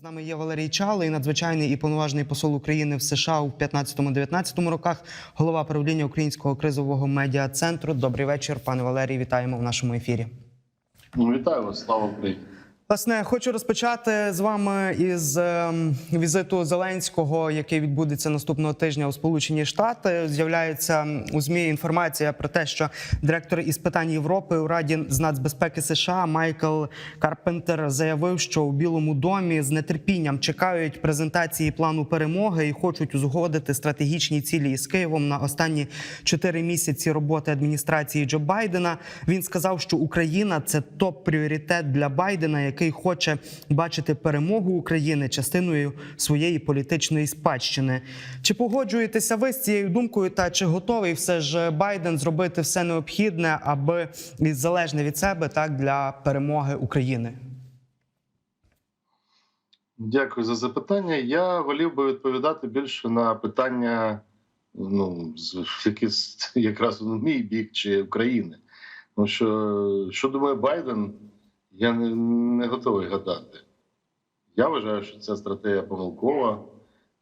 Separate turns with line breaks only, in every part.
З нами є Валерій Чалий, надзвичайний і повноважний посол України в США у 15-19 роках, голова правління Українського кризового медіа центру. Добрий вечір, пане Валерій. Вітаємо в нашому ефірі.
Ну, вітаю вас, слава Україні.
Власне, хочу розпочати з вами із ем, візиту Зеленського, який відбудеться наступного тижня у Сполучені Штати. З'являється у змі інформація про те, що директор із питань Європи у Раді з нацбезпеки США Майкл Карпентер заявив, що у Білому домі з нетерпінням чекають презентації плану перемоги і хочуть узгодити стратегічні цілі із Києвом на останні чотири місяці роботи адміністрації Джо Байдена. Він сказав, що Україна це топ-пріоритет для Байдена, хоче бачити перемогу України частиною своєї політичної спадщини. Чи погоджуєтеся ви з цією думкою? Та чи готовий все ж Байден зробити все необхідне, аби залежне від себе так для перемоги України?
Дякую за запитання. Я волів би відповідати більше на питання, ну, які якраз у мій бік чи України. Тому що, що думає Байден, я не, не готовий гадати. Я вважаю, що ця стратегія помилкова,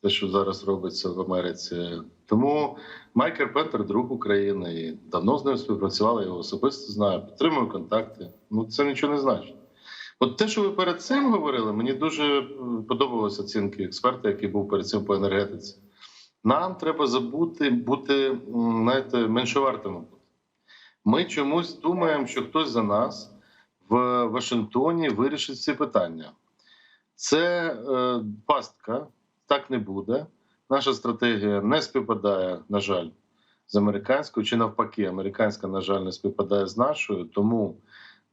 те, що зараз робиться в Америці. Тому Майк Карпентер друг України і давно з ним співпрацювали, його особисто знаю, підтримую контакти. Ну, це нічого не значить. От те, що ви перед цим говорили, мені дуже е, подобалися оцінки експерта, який був перед цим по енергетиці. Нам треба забути бути, знаєте, меншовартими. Ми чомусь думаємо, що хтось за нас в Вашингтоні вирішить ці питання. Це е, пастка, так не буде. Наша стратегія не співпадає, на жаль, з американською, чи навпаки, американська, на жаль, не співпадає з нашою. Тому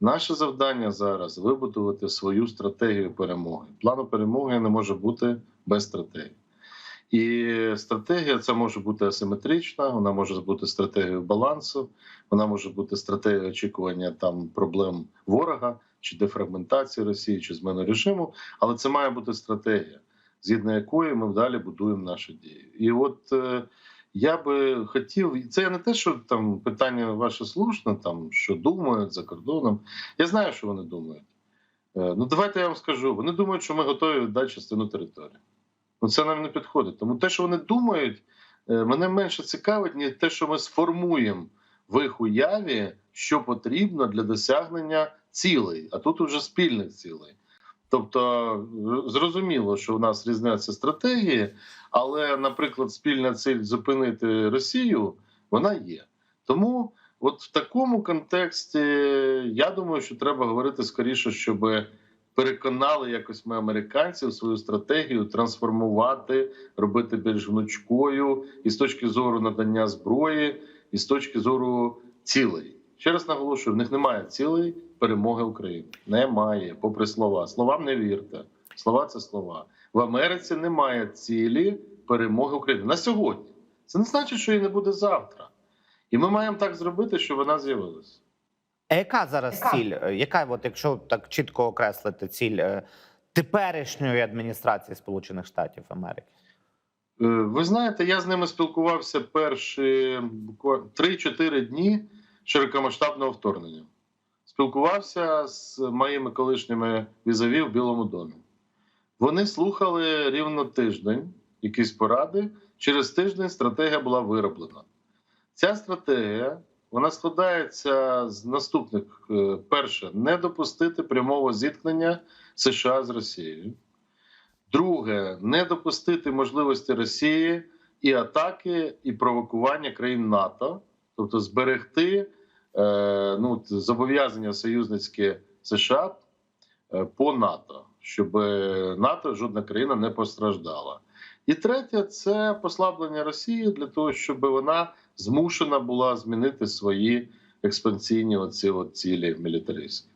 Наше завдання зараз вибудувати свою стратегію перемоги. Плану перемоги не може бути без стратегії. І стратегія це може бути асиметрична, вона може бути стратегією балансу, вона може бути стратегією очікування там проблем ворога, чи дефрагментації Росії, чи зміни режиму. Але це має бути стратегія, згідно якої ми далі будуємо наші дії. І от е, я би хотів, це не те, що там питання ваше слушне, там що думають за кордоном. Я знаю, що вони думають. Е, Ну давайте я вам скажу. Вони думають, що ми готові віддати частину території. Ну це нам не підходить. Тому те, що вони думають, е, мене менше цікавить, ніж те, що ми сформуємо в їх уяві, що потрібно для досягнення цілей, а тут уже спільних цілей. Тобто зрозуміло, що у нас різняться стратегії, але, наприклад, спільна ціль зупинити Росію вона є. Тому, от в такому контексті, я думаю, що треба говорити скоріше, щоб переконали якось ми американців свою стратегію трансформувати, робити більш гнучкою і з точки зору надання зброї, і з точки зору цілей. Ще раз наголошую: в них немає цілей перемоги України. Немає, попри слова. Словам не вірте. Слова це слова. В Америці немає цілі перемоги України на сьогодні. Це не значить, що її не буде завтра. І ми маємо так зробити, щоб вона з'явилася.
А яка зараз ціль? Е, Яка, от, якщо так чітко окреслити ціль е, теперішньої адміністрації Сполучених Штатів Америки?
Е, Ви знаєте, я з ними спілкувався перші буквально 3-4 дні широкомасштабного вторгнення. Спілкувався з моїми колишніми візаві в Білому домі. Вони слухали рівно тиждень якісь поради. Через тиждень стратегія була вироблена. Ця стратегія вона складається з наступних: Е, перше, не допустити прямого зіткнення США з Росією. Друге, не допустити можливості Росії і атаки, і провокування країн НАТО, тобто зберегти е, ну, зобов'язання союзницькі США е, по НАТО, щоб НАТО жодна країна не постраждала. І третє це послаблення Росії для того, щоб вона змушена була змінити свої експансійні оці от цілі мілітаристські.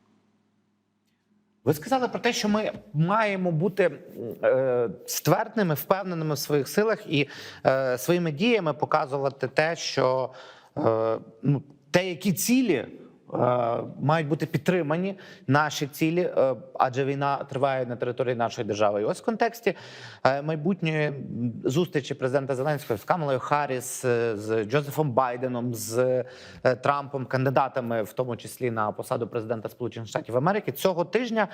Ви сказали про те, що ми маємо бути е, ствердними, впевненими в своїх силах і е, своїми діями показувати те, що е, ну, те, які цілі мають бути підтримані, наші цілі, е, адже війна триває на території нашої держави. І ось в контексті е, майбутньої зустрічі президента Зеленського з Камалою Харріс, е, з Джозефом Байденом, з е, Трампом, кандидатами, в тому числі на посаду президента Сполучених Штатів Америки, цього тижня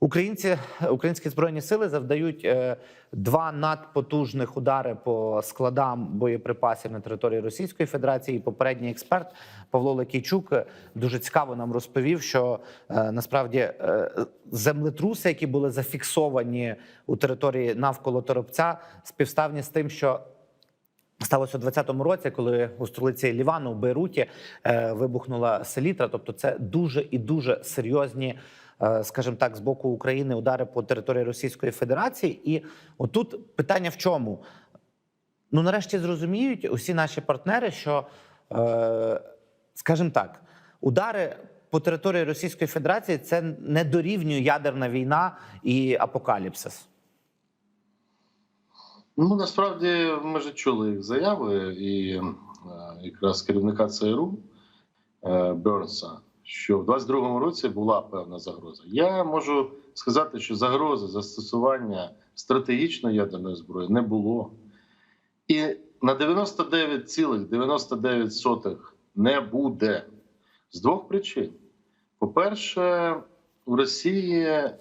Українці, українські збройні сили завдають е, два надпотужних удари по складам боєприпасів на території Російської Федерації. І попередній експерт Павло Лекійчук е, дуже цікаво нам розповів, що е, насправді землетруси, які були зафіксовані у території навколо Торопця, співставні з тим, що Сталося у 20-му році, коли у столиці Лівану в Бейруті вибухнула селітра. Тобто, це дуже і дуже серйозні, скажімо так, з боку України удари по території Російської Федерації. І отут питання в чому? Ну, нарешті зрозуміють усі наші партнери, що, е, скажімо так, удари по території Російської Федерації це не дорівнює ядерна війна і апокаліпсис.
Ну насправді ми ж чули їх заяви, і е, якраз керівника ЦРУ е, Бернса, що в 22-му році була певна загроза. Я можу сказати, що загрози застосування стратегічної ядерної зброї не було. І на 99,99% не буде з двох причин. По-перше, у Росії е,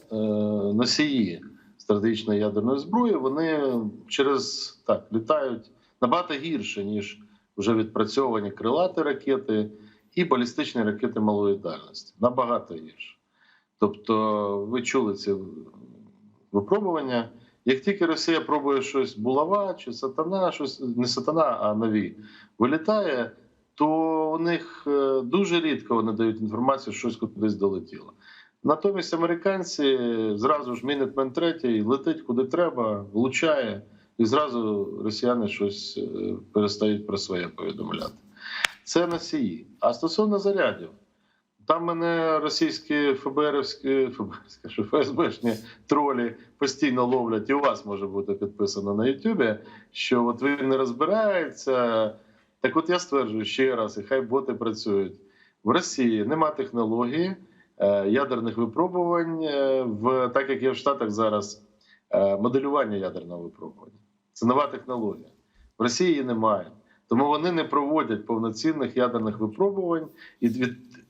носії стратегічної ядерної зброї, вони через так літають набагато гірше, ніж вже відпрацьовані крилаті ракети і балістичні ракети малої дальності. Набагато гірше. Тобто, ви чули ці випробування. Як тільки Росія пробує щось булава чи сатана, щось не сатана, а нові вилітає, то у них е, дуже рідко вони дають інформацію, що щось кудись долетіло. Натомість американці зразу ж Мінетмен третій летить куди треба, влучає, і зразу росіяни щось е, перестають про своє повідомляти. Це носії. А стосовно зарядів, там мене російські ФБРівські, ФБРівські, ФСБшні тролі постійно ловлять, і у вас може бути підписано на Ютубі, що от він не розбирається. Так от я стверджую ще раз, і хай боти працюють. В Росії нема технології е, ядерних випробувань, е, в так як є в Штатах зараз е, моделювання ядерного випробування. Це нова технологія. В Росії її немає. Тому вони не проводять повноцінних ядерних випробувань. І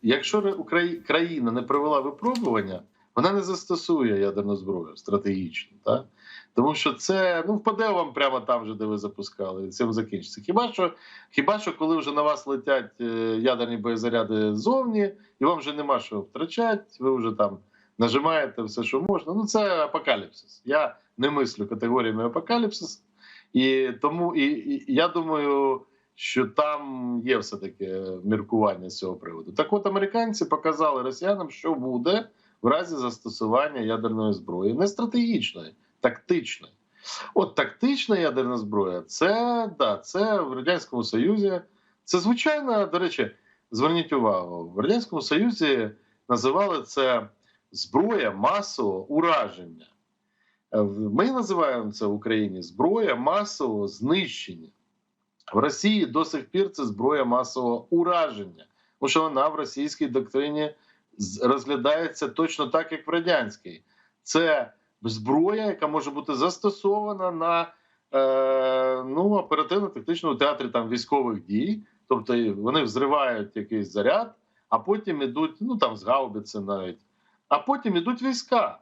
якщо країна не провела випробування, вона не застосує ядерну зброю стратегічно. Так? Тому що це ну впаде вам прямо там, же, де ви запускали, і цим закінчиться. Хіба що, хіба що коли вже на вас летять е, ядерні боєзаряди ззовні, і вам вже нема що втрачати, ви вже там нажимаєте все, що можна. Ну це апокаліпсис. Я не мислю категоріями апокаліпсис, і тому і, і я думаю, що там є все таки міркування з цього приводу. Так, от американці показали росіянам, що буде в разі застосування ядерної зброї, не стратегічної, тактичної. От тактична ядерна зброя, це да, це в радянському Союзі. Це звичайно, до речі, зверніть увагу, в радянському Союзі називали це зброя масового ураження. Е, Ми називаємо це в Україні зброя масового знищення. В Росії до сих пір це зброя масового ураження, тому що вона в російській доктрині розглядається точно так, як в радянській. Це зброя, яка може бути застосована на е, ну, оперативно-тактичному театрі там, військових дій. Тобто вони взривають якийсь заряд, а потім ідуть, ну там з гаубиці навіть, а потім ідуть війська.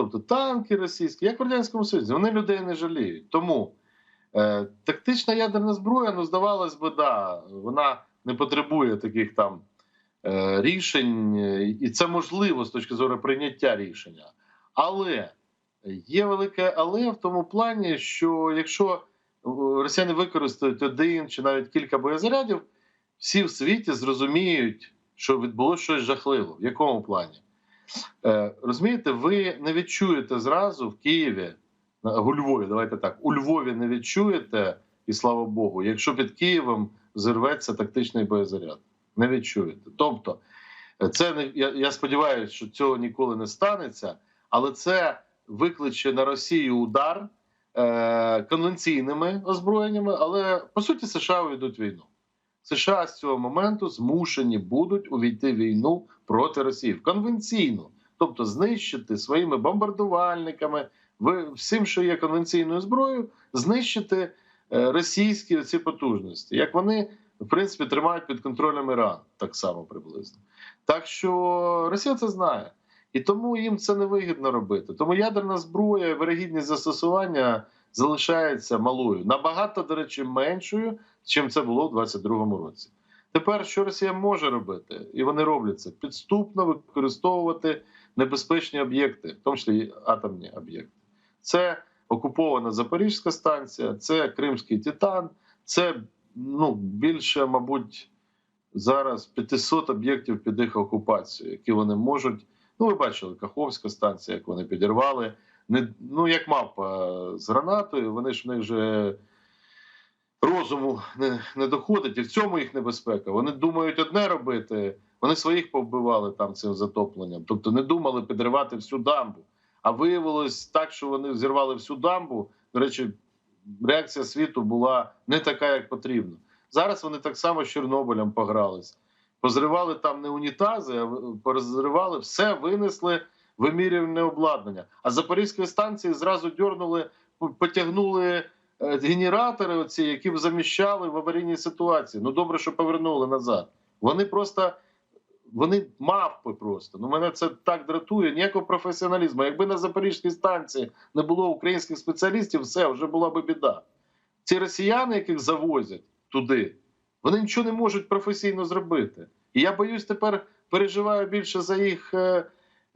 Тобто танки російські, як в Радянському Союзі, вони людей не жаліють. Тому е, тактична ядерна зброя, ну здавалось би, да, вона не потребує таких там е, рішень, е, і це можливо з точки зору прийняття рішення. Але є велике але в тому плані, що якщо е, росіяни використають один чи навіть кілька боєзарядів, всі в світі зрозуміють, що відбулося щось жахливе. В якому плані? Е, розумієте, ви не відчуєте зразу в Києві, у Львові, давайте так, у Львові не відчуєте, і слава Богу, якщо під Києвом зірветься тактичний боєзаряд. Не відчуєте. Тобто, е, це не я, я сподіваюся, що цього ніколи не станеться, але це викличе на Росію удар е, конвенційними озброєннями, але по суті США увійдуть війну. США з цього моменту змушені будуть увійти війну проти Росії в конвенційну, тобто знищити своїми бомбардувальниками, всім, що є конвенційною зброєю, знищити е, російські ці потужності, як вони в принципі тримають під контролем Іран, так само приблизно. Так що Росія це знає. І тому їм це невигідно робити. Тому ядерна зброя, і вирогідність застосування залишається малою, набагато, до речі, меншою, чим це було в 22-му році. Тепер що Росія може робити, і вони роблять це підступно використовувати небезпечні об'єкти, в тому числі атомні об'єкти. Це окупована Запорізька станція, це Кримський Титан, це ну, більше, мабуть, зараз 500 об'єктів під їх окупацію, які вони можуть. Ну, ви бачили, Каховська станція, як вони підірвали. Не, ну, як мавпа з гранатою, вони ж в них вже розуму не, не доходить, і в цьому їх небезпека. Вони думають одне робити, вони своїх повбивали там цим затопленням. Тобто не думали підривати всю дамбу. А виявилось так, що вони зірвали всю дамбу. До речі, реакція світу була не така, як потрібно. Зараз вони так само з Чорнобилем погрались. Позривали там не унітази, а позривали все, винесли вимірювальне обладнання. А з Запорізької станції зразу дьорнули, потягнули генератори, оці, які б заміщали в аварійній ситуації. Ну добре, що повернули назад. Вони просто вони мавпи просто. Ну мене це так дратує. Ніякого професіоналізму. Якби на Запорізькій станції не було українських спеціалістів, все вже була би біда. Ці росіяни, яких завозять туди, вони нічого не можуть професійно зробити. І я боюсь тепер переживаю більше за їх.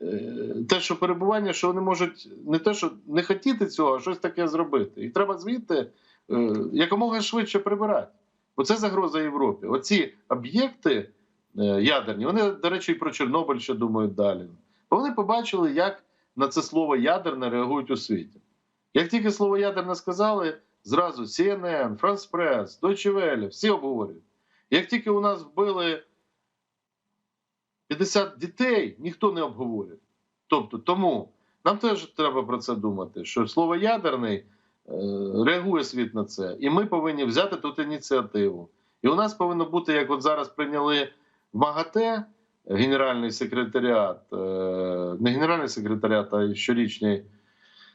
Е, Те, що перебування, що вони можуть не те, що не хотіти цього, а щось таке зробити. І треба звідти е, якомога швидше прибирати. Бо це загроза Європі. Оці об'єкти е, ядерні, вони, до речі, і про Чорнобиль ще думають далі. Бо вони побачили, як на це слово ядерне реагують у світі. Як тільки слово ядерне сказали, зразу CNN, France Press, Deutsche Welle, всі обговорюють. Як тільки у нас вбили 50 дітей, ніхто не обговорює. Тобто, тому нам теж треба про це думати, що слово ядерний е, реагує світ на це, і ми повинні взяти тут ініціативу. І у нас повинно бути, як от зараз прийняли в МАГАТЕ генеральний секретаріат, е, не генеральний секретаріат, а щорічний.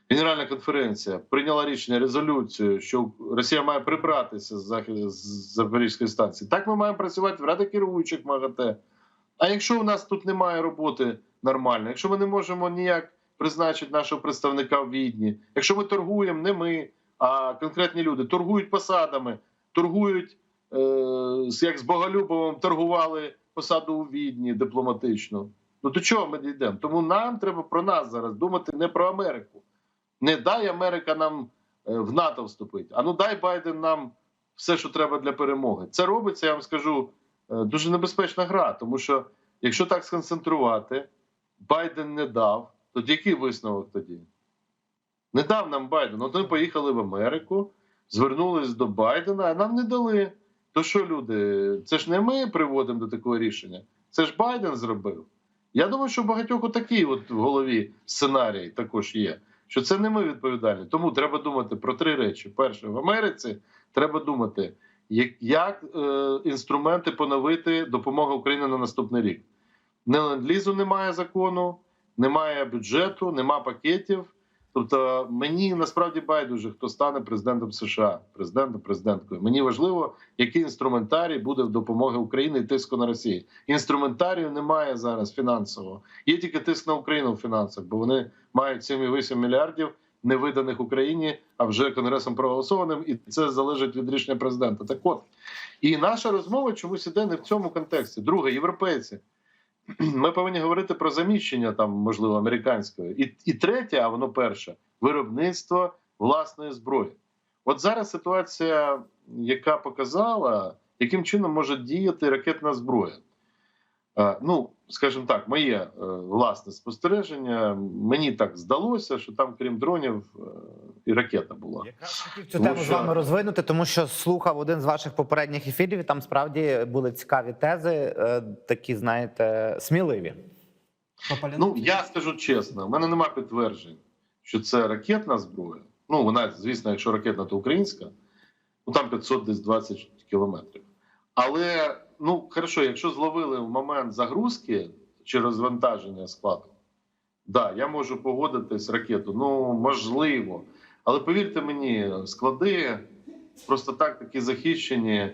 Генеральна конференція прийняла рішення резолюцію, що Росія має прибратися з Запорізької станції. Так ми маємо працювати в раді керуючих МАГАТЕ. А якщо у нас тут немає роботи нормально, якщо ми не можемо ніяк призначити нашого представника в Відні, якщо ми торгуємо, не ми, а конкретні люди торгують посадами, торгують е, як з Боголюбовим торгували посаду у Відні дипломатично. Ну до чого ми дійдемо? Тому нам треба про нас зараз думати не про Америку. Не дай Америка нам е, в НАТО вступити, а ну дай Байден нам все, що треба для перемоги. Це робиться, я вам скажу, дуже небезпечна гра, тому що якщо так сконцентрувати, Байден не дав, то який висновок тоді? Не дав нам Байден. От ми поїхали в Америку, звернулись до Байдена, а нам не дали. То що люди? Це ж не ми приводимо до такого рішення, це ж Байден зробив. Я думаю, що багатьох такий от в голові сценарій також є. Що це не ми відповідальні. Тому треба думати про три речі: перше, в Америці треба думати, як, е, інструменти поновити допомогу Україні на наступний рік. Не ленд-лізу немає закону, немає бюджету, немає пакетів. Тобто мені насправді байдуже, хто стане президентом США, президентом, президенткою. Мені важливо, який інструментарій буде в допомоги Україні і тиску на Росію. Інструментарію немає зараз фінансового. Є тільки тиск на Україну в фінансах, бо вони мають 7,8 мільярдів невиданих Україні, а вже конгресом проголосованим, і це залежить від рішення президента. Так от і наша розмова чомусь іде не в цьому контексті. Друге, європейці. Ми повинні говорити про заміщення там, можливо, американської. І, і третє, а воно перше виробництво власної зброї. От зараз ситуація, яка показала, яким чином може діяти ракетна зброя. Е, Ну, скажімо так, моє е, власне спостереження. Мені так здалося, що там, крім дронів, е, і ракета була.
Якраз хотів цю тему з вами розвинути, тому що слухав один з ваших попередніх ефірів. і Там справді були цікаві тези, такі, знаєте, сміливі.
Ну я скажу чесно, в мене немає підтверджень, що це ракетна зброя. Ну вона, звісно, якщо ракетна, то українська, ну там 500 десь 20 кілометрів. Але ну хорошо, якщо зловили в момент загрузки чи розвантаження складу, да, я можу погодитись ракету. Ну можливо. Але повірте мені, склади просто так такі захищені.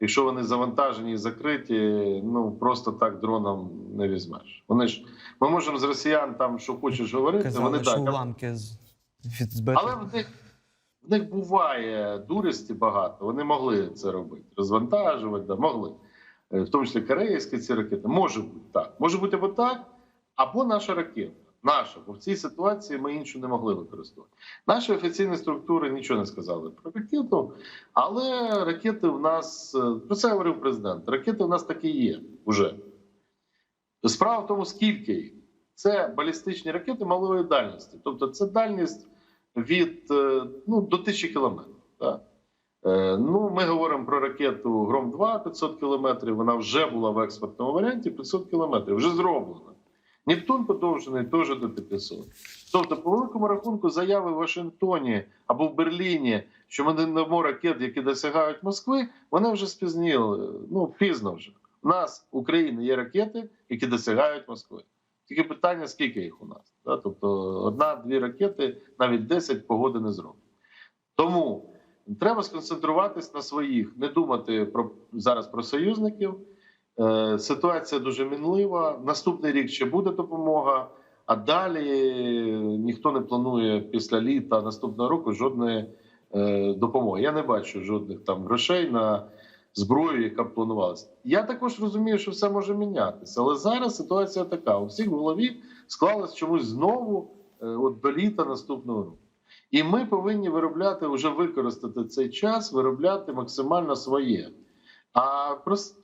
якщо вони завантажені і закриті, ну просто так дроном не візьмеш. Вони ж ми можемо з росіян там, що хочеш говорити,
Казали,
вони
що
так.
уламки з від збитих.
Але в них, в них буває дурості багато. Вони могли це робити, розвантажувати, да, могли. Е, В тому числі корейські ці ракети. Може бути так. Може бути або так, або наша ракета. Наша, бо в цій ситуації ми іншу не могли використовувати. Наші офіційні структури нічого не сказали про ракету, але ракети в нас е, про це говорив президент. Ракети в нас такі є вже. Справа в тому, скільки їх. Це балістичні ракети малої дальності. Тобто це дальність від е, ну, до тисячі кілометрів. Так? Е, Ну, ми говоримо про ракету Гром 2 500 кілометрів. Вона вже була в експортному варіанті 500 кілометрів, вже зроблена. Нептун подовжений теж до 500. Тобто, по великому рахунку, заяви в Вашингтоні або в Берліні, що ми не дамо ракет, які досягають Москви, вони вже спізніли. Ну пізно вже. У нас в Україні є ракети, які досягають Москви. Тільки питання, скільки їх у нас. Тобто одна-дві ракети, навіть 10 погоди не зроблять. Тому треба сконцентруватись на своїх, не думати про зараз про союзників. Е, ситуація дуже мінлива. Наступний рік ще буде допомога, а далі ніхто не планує після літа наступного року жодної е, допомоги. Я не бачу жодних там грошей на зброю, яка б планувалася. Я також розумію, що все може мінятися, але зараз ситуація така: у всіх в голові склалась чомусь знову е, от до літа наступного року. І ми повинні виробляти вже використати цей час, виробляти максимально своє. А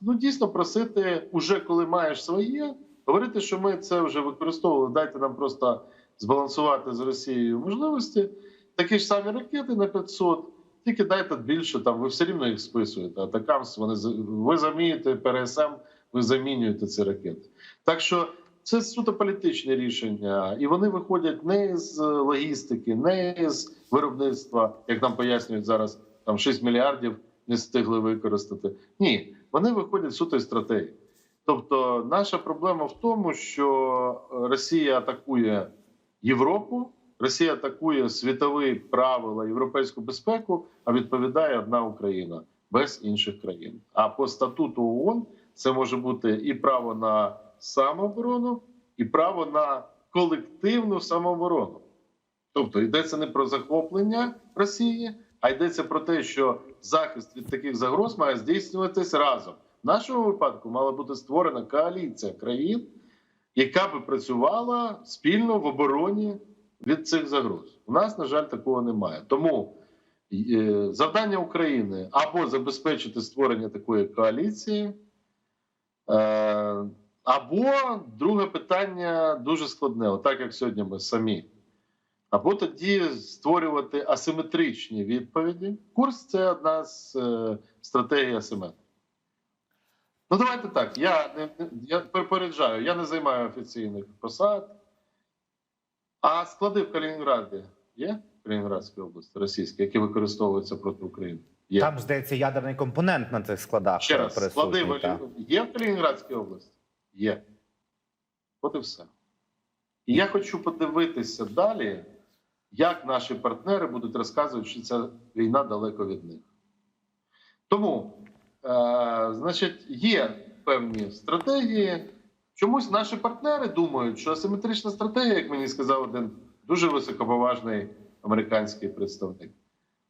ну, дійсно просити, уже коли маєш своє, говорити, що ми це вже використовували. Дайте нам просто збалансувати з Росією можливості. Такі ж самі ракети на 500, тільки дайте більше, там ви все рівно їх списуєте. Атакамс, вони ви замінюєте ПРСМ, ви замінюєте ці ракети. Так що це суто політичне рішення, і вони виходять не з логістики, не з виробництва, як нам пояснюють зараз, там 6 мільярдів не встигли використати. Ні, вони виходять суто із стратегії. Тобто, наша проблема в тому, що Росія атакує Європу, Росія атакує світові правила, європейську безпеку, а відповідає одна Україна без інших країн. А по статуту ООН це може бути і право на самооборону, і право на колективну самооборону. Тобто йдеться не про захоплення Росії, а йдеться про те, що захист від таких загроз має здійснюватись разом. В нашому випадку мала бути створена коаліція країн, яка би працювала спільно в обороні від цих загроз. У нас, на жаль, такого немає. Тому е, завдання України або забезпечити створення такої коаліції. Або друге питання дуже складне, отак як сьогодні ми самі. Або тоді створювати асиметричні відповіді. Курс це одна з е, стратегій асиметрії. Ну, давайте так. Я, не, не- я попереджаю, я не займаю офіційних посад. А склади в Калінінграді є в Калінінградській області російські, які використовуються проти України? Є.
Там, здається, ядерний компонент на цих складах
Ще раз, склади в є в Калінінградській області? Є. От і все. І я хочу подивитися далі, як наші партнери будуть розказувати, що ця війна далеко від них. Тому, е, значить, є певні стратегії. Чомусь наші партнери думають, що асиметрична стратегія, як мені сказав один дуже високоповажний американський представник.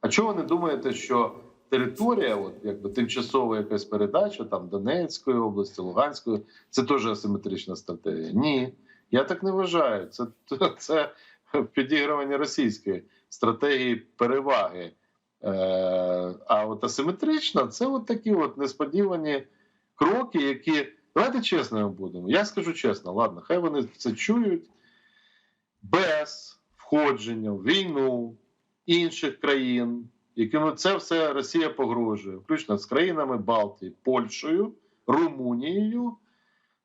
А чого ви не думаєте, що територія, от якби тимчасова якась передача там Донецької області, Луганської, це теж асиметрична стратегія? Ні, я так не вважаю. Це, це підігрування російської стратегії переваги. Е, а от асиметрична це от такі от несподівані кроки, які. Давайте чесними будемо. Я скажу чесно, ладно, хай вони це чують без входження в війну інших країн, якими це все Росія погрожує, включно з країнами Балтії, Польщею, Румунією.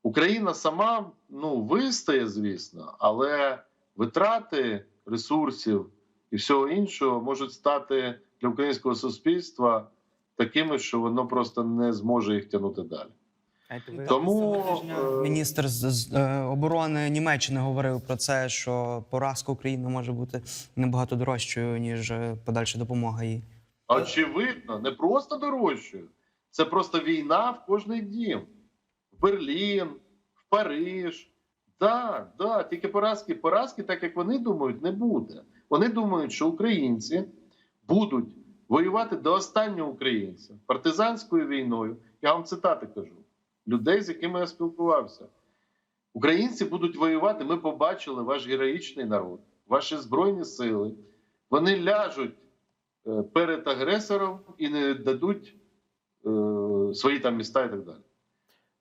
Україна сама ну вистає, звісно, але витрати ресурсів і всього іншого можуть стати для українського суспільства такими, що воно просто не зможе їх тягнути далі. Тому, е,
міністр з, з е, оборони Німеччини говорив про це, що поразка України може бути набагато дорожчою ніж е, подальша допомога їй.
Очевидно, не просто дорожчою. Це просто війна в кожний дім. В Берлін, в Париж. Да, да, тільки поразки, поразки, так як вони думають, не буде. Вони думають, що українці будуть воювати до останнього українця партизанською війною. Я вам цитати кажу людей, з якими я спілкувався. Українці будуть воювати. Ми побачили ваш героїчний народ, ваші збройні сили. Вони ляжуть е, перед агресором і не дадуть е, свої там міста і так далі.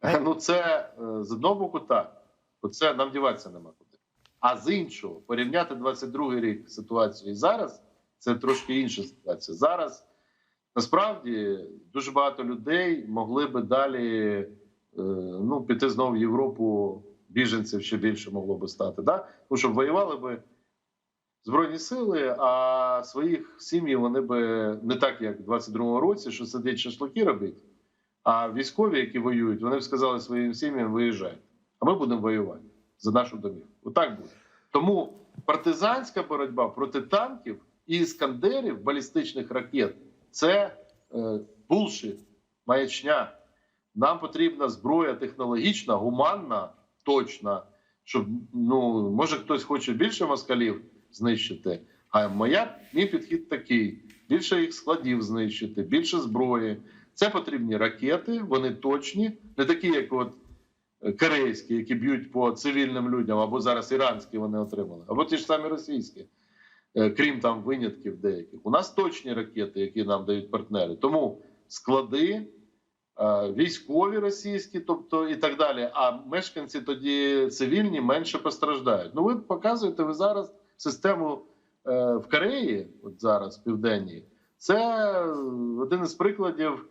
Е.
Ну, це е, з одного боку так. Оце нам діватися нема куди. А з іншого, порівняти 22-й рік ситуацію і зараз це трошки інша ситуація. Зараз насправді дуже багато людей могли би далі ну, піти знову в Європу, біженців ще більше могло би стати. Да? Тому що воювали би Збройні сили, а своїх сім'ї вони би не так, як в 22-му році, що сидять шашлики робити. А військові, які воюють, вони б сказали своїм сім'ям: виїжджайте, а ми будемо воювати за нашу домівку. Отак буде. Тому партизанська боротьба проти танків і іскандерів балістичних ракет це е, булшит, маячня. Нам потрібна зброя технологічна, гуманна, точна, щоб ну може хтось хоче більше москалів знищити. А моя мій підхід такий: більше їх складів знищити, більше зброї. Це потрібні ракети, вони точні, не такі, як от е, корейські, які б'ють по цивільним людям, або зараз іранські вони отримали, або ті ж самі російські, Е, крім там винятків деяких. У нас точні ракети, які нам дають партнери. Тому склади, військові російські, тобто і так далі. А мешканці тоді цивільні менше постраждають. Ну, ви показуєте ви зараз систему е, в Кореї, от зараз південній. Це один із прикладів,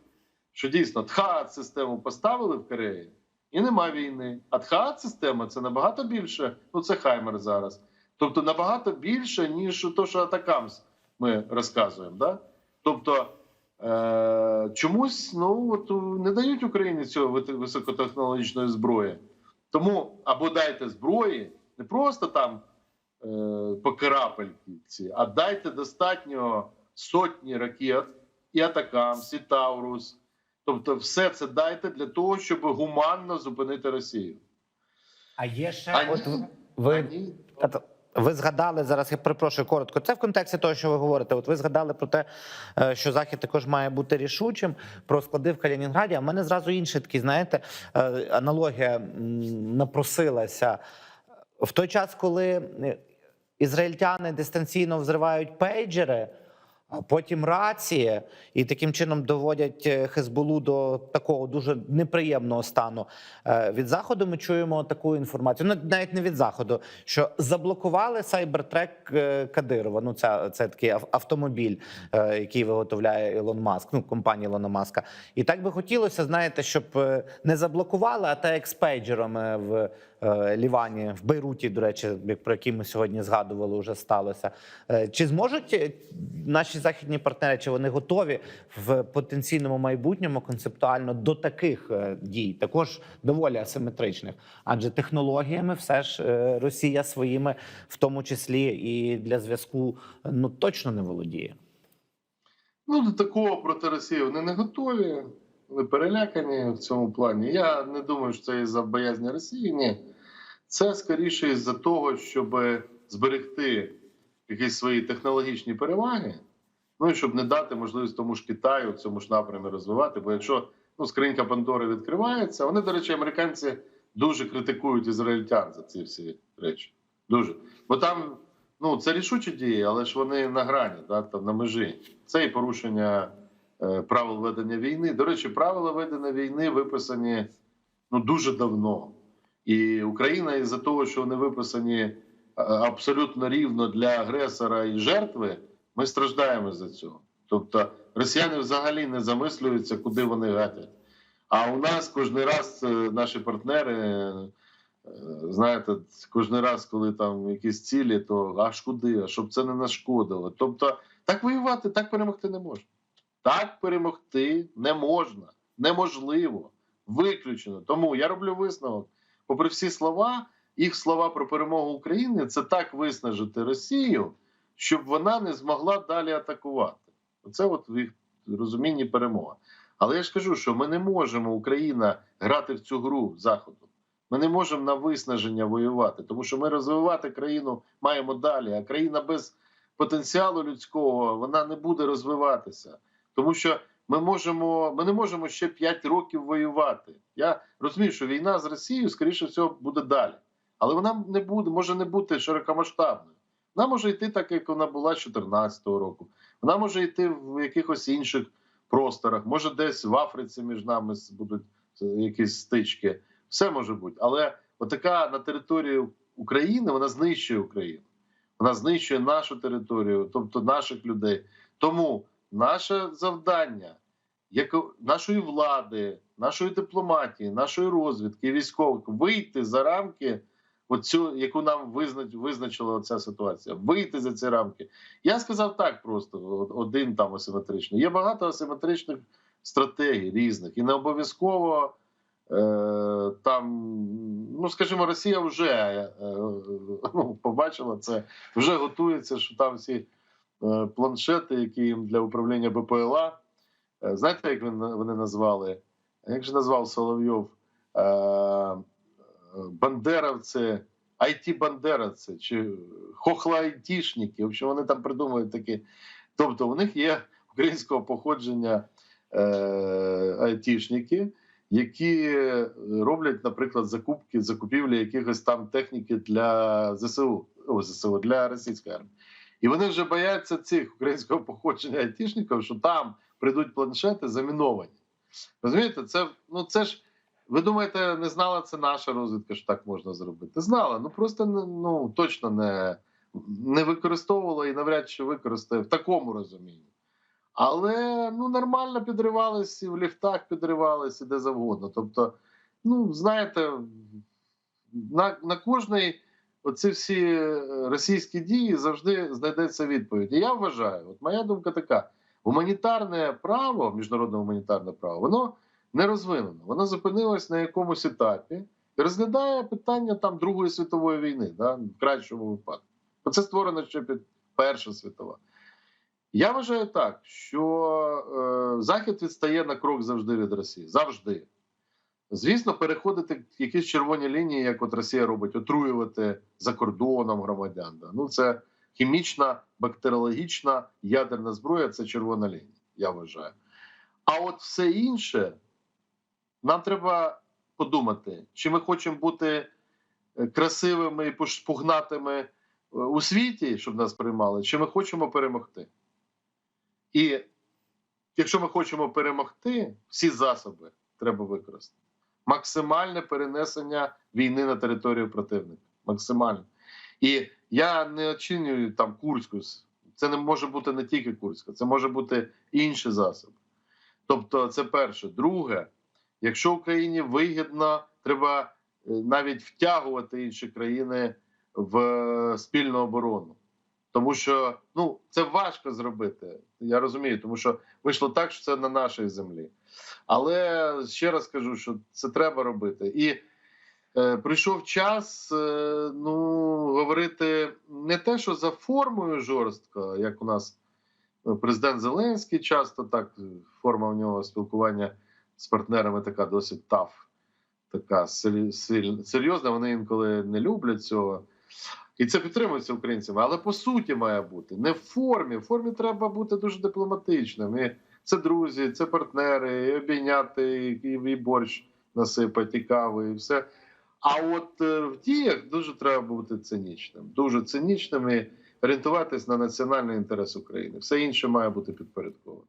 що дійсно тхаат систему поставили в Кореї, і нема війни. А тхаат система це набагато більше. Ну це Хаймер зараз. Тобто набагато більше, ніж то, що Атакамс ми розказуємо. Да? Тобто е- чомусь ну, от, не дають Україні цього високотехнологічної зброї. Тому або дайте зброї, не просто там е- по карапельці, а дайте достатньо сотні ракет і Атакамс, і Таурус. Тобто, все це дайте для того, щоб гуманно зупинити Росію.
А є ще
А
от
ні,
ви.
А ні.
Ви згадали зараз, я припрошую коротко. Це в контексті того, що ви говорите. От ви згадали про те, е, що захід також має бути рішучим про склади в Калінінграді. А в мене зразу інший такий, знаєте, е, аналогія напросилася в той час, коли е, ізраїльтяни дистанційно взривають пейджери. А потім рації, і таким чином доводять е, Хезболу до такого дуже неприємного стану. Е, Від заходу ми чуємо таку інформацію. Ну навіть не від заходу, що заблокували сайбертрек Кадирова. Ну, це, це такий автомобіль, е, який виготовляє Ілон Маск, ну компанія Ілона Маска. І так би хотілося, знаєте, щоб не заблокували, а та як з пейджерами в Лівані, в Бейруті, до речі, про які ми сьогодні згадували, вже сталося. Е, Чи зможуть е, наші західні партнери, чи вони готові в потенційному майбутньому концептуально до таких е, дій, також доволі асиметричних? Адже технологіями все ж е, Росія своїми, в тому числі і для зв'язку, ну точно не володіє.
Ну, до такого проти Росії вони не готові, вони перелякані в цьому плані. Я не думаю, що це із-за боязні Росії. Ні. Це скоріше із-за того, щоб зберегти якісь свої технологічні переваги, ну і щоб не дати можливість тому ж Китаю в цьому ж напрямі розвивати. Бо якщо ну, скринька Пандори відкривається, вони, до речі, американці дуже критикують ізраїльтян за ці всі речі. Дуже. Бо там ну, це рішучі дії, але ж вони на грані, да, там, на межі. Це і порушення правил ведення війни. До речі, правила ведення війни виписані ну, дуже давно. І Україна із-за того, що вони виписані е, абсолютно рівно для агресора і жертви, ми страждаємо за цього. Тобто росіяни взагалі не замислюються, куди вони гатять. А у нас кожен раз е, наші партнери, е, знаєте, кожен раз, коли там якісь цілі, то аж куди, а щоб це не нашкодило. Тобто, так воювати, так перемогти не можна. Так перемогти не можна, неможливо, виключено. Тому я роблю висновок. Попри всі слова, їх слова про перемогу України це так виснажити Росію, щоб вона не змогла далі атакувати. Оце от в їх розумінні перемога. Але я ж кажу, що ми не можемо Україна грати в цю гру заходу. Ми не можемо на виснаження воювати, тому що ми розвивати країну маємо далі. А країна без потенціалу людського вона не буде розвиватися, тому що ми можемо, ми не можемо ще 5 років воювати. Я розумію, що війна з Росією, скоріше всього, буде далі, але вона не буде, може не бути широкомасштабною. Вона може йти так, як вона була з 2014 року. Вона може йти в якихось інших просторах, може десь в Африці між нами будуть якісь стички. Все може бути. Але отака на території України вона знищує Україну. Вона знищує нашу територію, тобто наших людей. Тому наше завдання, як нашої влади, нашої дипломатії, нашої розвідки, військових вийти за рамки, оцю, яку нам визнач, визначила ця ситуація, вийти за ці рамки. Я сказав так просто: один там асиметричний. Є багато асиметричних стратегій різних, і не обов'язково. Е, там, ну скажімо, Росія вже е, ну, побачила це, вже готується, що там всі е, планшети, які їм для управління БПЛА. Е, знаєте, як вони, назвали? Як же назвав Соловйов? Е, бандеровці, IT-бандеровці чи хохла-айтішники. В общем, вони там придумують такі. Тобто, у них є українського походження е, айтішники які роблять, наприклад, закупки, закупівлі якихось там техніки для ЗСУ, о, ЗСУ для російської армії. І вони вже бояться цих українського походження айтішників, що там прийдуть планшети заміновані. Розумієте, це ну це ж ви думаєте, не знала це наша розвідка, що так можна зробити? Знала, ну просто ну точно не, не використовувала і навряд чи використає в такому розумінні. Але ну нормально підривались і в ліфтах підривались і де завгодно. Тобто, ну знаєте, на на кожний оці всі російські дії завжди знайдеться відповідь. І я вважаю, от моя думка така: гуманітарне право, міжнародне гуманітарне право, воно не розвинено. Воно зупинилось на якомусь етапі і розглядає питання там Другої світової війни, да, в кращому випадку. Бо це створено ще під Перша світова. Я вважаю так, що е, Захід відстає на крок завжди від Росії. Завжди. Звісно, переходити якісь червоні лінії, як от Росія робить, отруювати за кордоном громадян. Да. Ну, це хімічна, бактеріологічна ядерна зброя це червона лінія, я вважаю. А от все інше, нам треба подумати, чи ми хочемо бути е, красивими і пугнатими е, у світі, щоб нас приймали, чи ми хочемо перемогти. І якщо ми хочемо перемогти, всі засоби треба використати. Максимальне перенесення війни на територію противника. Максимальне. І я не оцінюю там Курську. Це не може бути не тільки Курська, це може бути інші засоби. Тобто, це перше. Друге, якщо Україні вигідно, треба е, навіть втягувати інші країни в е, спільну оборону. Тому що ну це важко зробити. Я розумію, тому що вийшло так, що це на нашій землі. Але ще раз кажу, що це треба робити. І е, прийшов час е, ну, говорити не те, що за формою жорстко, як у нас президент Зеленський, часто так форма в нього спілкування з партнерами така досить таф, така серйозна. Вони інколи не люблять цього. І це підтримується українцями, але по суті має бути не в формі. В формі треба бути дуже дипломатичним. І Це друзі, це партнери, і обійняти, і, і борщ насипати, і кави, і все. А от е, в діях дуже треба бути цинічним, дуже цинічним і орієнтуватись на національний інтерес України. Все інше має бути підпорядковано.